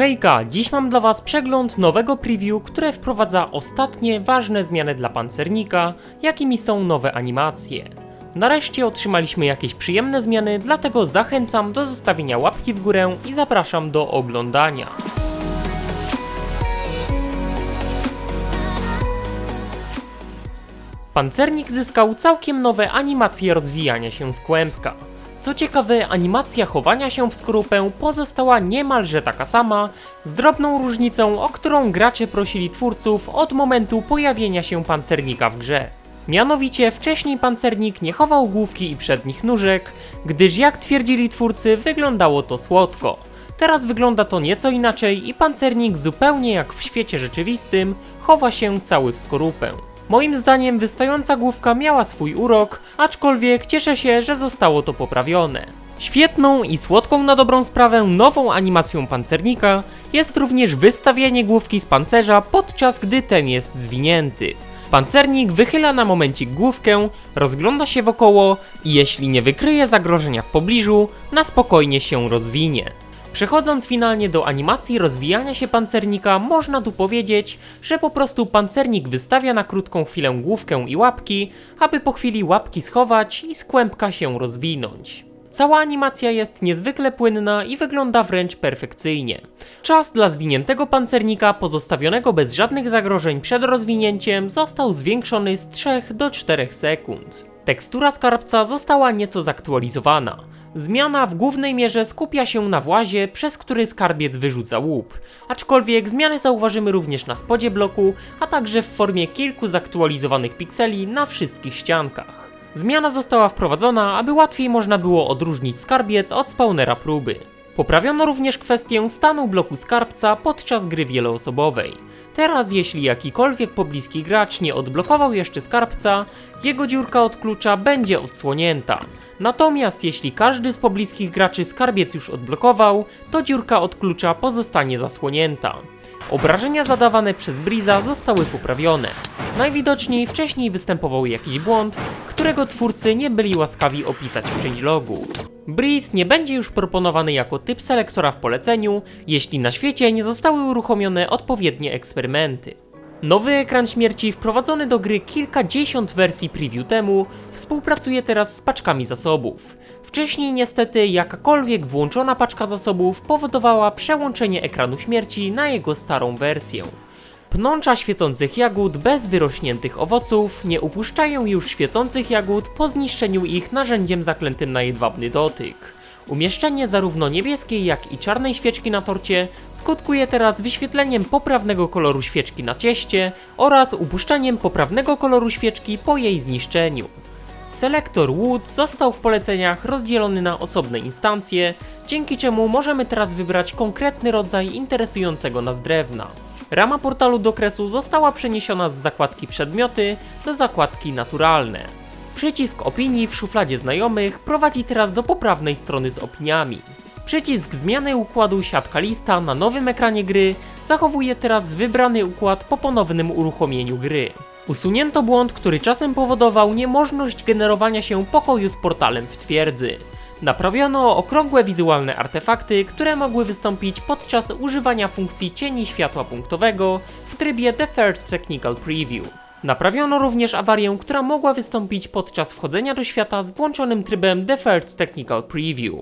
Hejka, dziś mam dla Was przegląd nowego preview, które wprowadza ostatnie ważne zmiany dla pancernika, jakimi są nowe animacje. Nareszcie otrzymaliśmy jakieś przyjemne zmiany, dlatego zachęcam do zostawienia łapki w górę i zapraszam do oglądania. Pancernik zyskał całkiem nowe animacje rozwijania się z kłębka. Co ciekawe, animacja chowania się w skorupę pozostała niemalże taka sama, z drobną różnicą, o którą gracze prosili twórców od momentu pojawienia się pancernika w grze. Mianowicie wcześniej pancernik nie chował główki i przednich nóżek, gdyż jak twierdzili twórcy wyglądało to słodko. Teraz wygląda to nieco inaczej i pancernik zupełnie jak w świecie rzeczywistym chowa się cały w skorupę. Moim zdaniem wystająca główka miała swój urok, aczkolwiek cieszę się, że zostało to poprawione. Świetną i słodką na dobrą sprawę nową animacją pancernika jest również wystawianie główki z pancerza podczas gdy ten jest zwinięty. Pancernik wychyla na momencik główkę, rozgląda się wokoło i jeśli nie wykryje zagrożenia w pobliżu, na spokojnie się rozwinie. Przechodząc finalnie do animacji rozwijania się pancernika, można tu powiedzieć, że po prostu pancernik wystawia na krótką chwilę główkę i łapki, aby po chwili łapki schować i z kłębka się rozwinąć. Cała animacja jest niezwykle płynna i wygląda wręcz perfekcyjnie. Czas dla zwiniętego pancernika pozostawionego bez żadnych zagrożeń przed rozwinięciem został zwiększony z 3 do 4 sekund. Tekstura skarbca została nieco zaktualizowana. Zmiana w głównej mierze skupia się na włazie, przez który skarbiec wyrzuca łup, aczkolwiek zmiany zauważymy również na spodzie bloku, a także w formie kilku zaktualizowanych pikseli na wszystkich ściankach. Zmiana została wprowadzona, aby łatwiej można było odróżnić skarbiec od spawnera próby. Poprawiono również kwestię stanu bloku skarbca podczas gry wieloosobowej. Teraz jeśli jakikolwiek pobliski gracz nie odblokował jeszcze skarbca, jego dziurka od klucza będzie odsłonięta. Natomiast jeśli każdy z pobliskich graczy skarbiec już odblokował, to dziurka od klucza pozostanie zasłonięta. Obrażenia zadawane przez Breeza zostały poprawione. Najwidoczniej wcześniej występował jakiś błąd, którego twórcy nie byli łaskawi opisać w changelogu. Breeze nie będzie już proponowany jako typ selektora w poleceniu, jeśli na świecie nie zostały uruchomione odpowiednie eksperymenty. Nowy ekran śmierci wprowadzony do gry kilkadziesiąt wersji preview temu współpracuje teraz z paczkami zasobów. Wcześniej niestety jakakolwiek włączona paczka zasobów powodowała przełączenie ekranu śmierci na jego starą wersję. Pnącza świecących jagód bez wyrośniętych owoców nie upuszczają już świecących jagód po zniszczeniu ich narzędziem zaklętym na jedwabny dotyk. Umieszczenie zarówno niebieskiej, jak i czarnej świeczki na torcie skutkuje teraz wyświetleniem poprawnego koloru świeczki na cieście oraz upuszczaniem poprawnego koloru świeczki po jej zniszczeniu. Selektor Wood został w poleceniach rozdzielony na osobne instancje, dzięki czemu możemy teraz wybrać konkretny rodzaj interesującego nas drewna. Rama portalu do kresu została przeniesiona z zakładki przedmioty do zakładki naturalne. Przycisk opinii w szufladzie znajomych prowadzi teraz do poprawnej strony z opiniami. Przycisk zmiany układu siatka lista na nowym ekranie gry zachowuje teraz wybrany układ po ponownym uruchomieniu gry. Usunięto błąd, który czasem powodował niemożność generowania się pokoju z portalem w twierdzy. Naprawiono okrągłe wizualne artefakty, które mogły wystąpić podczas używania funkcji cieni światła punktowego w trybie Deferred Technical Preview. Naprawiono również awarię, która mogła wystąpić podczas wchodzenia do świata z włączonym trybem Deferred Technical Preview.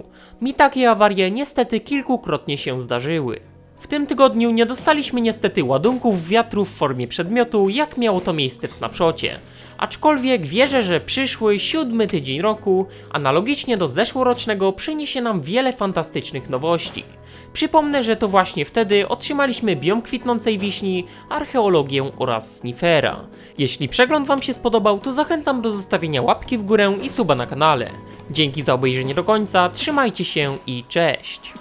Mi takie awarie niestety kilkukrotnie się zdarzyły. Tym tygodniu nie dostaliśmy niestety ładunków wiatru w formie przedmiotu, jak miało to miejsce w snapshocie. Aczkolwiek wierzę, że przyszły siódmy tydzień roku, analogicznie do zeszłorocznego, przyniesie nam wiele fantastycznych nowości. Przypomnę, że to właśnie wtedy otrzymaliśmy biom kwitnącej wiśni, archeologię oraz snifera. Jeśli przegląd Wam się spodobał, to zachęcam do zostawienia łapki w górę i suba na kanale. Dzięki za obejrzenie do końca, trzymajcie się i cześć!